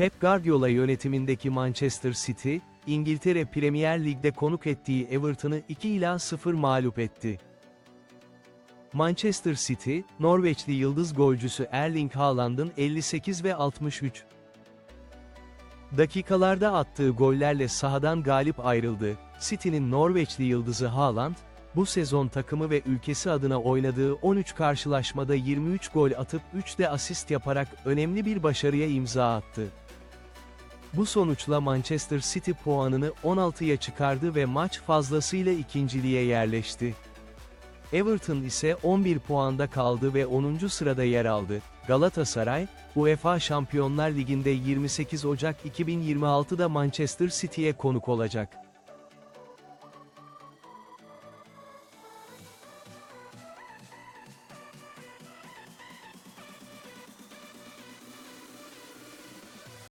Pep Guardiola yönetimindeki Manchester City, İngiltere Premier Lig'de konuk ettiği Everton'ı 2 ila 0 mağlup etti. Manchester City, Norveçli yıldız golcüsü Erling Haaland'ın 58 ve 63 dakikalarda attığı gollerle sahadan galip ayrıldı. City'nin Norveçli yıldızı Haaland, bu sezon takımı ve ülkesi adına oynadığı 13 karşılaşmada 23 gol atıp 3 de asist yaparak önemli bir başarıya imza attı. Bu sonuçla Manchester City puanını 16'ya çıkardı ve maç fazlasıyla ikinciliğe yerleşti. Everton ise 11 puanda kaldı ve 10. sırada yer aldı. Galatasaray, UEFA Şampiyonlar Ligi'nde 28 Ocak 2026'da Manchester City'ye konuk olacak.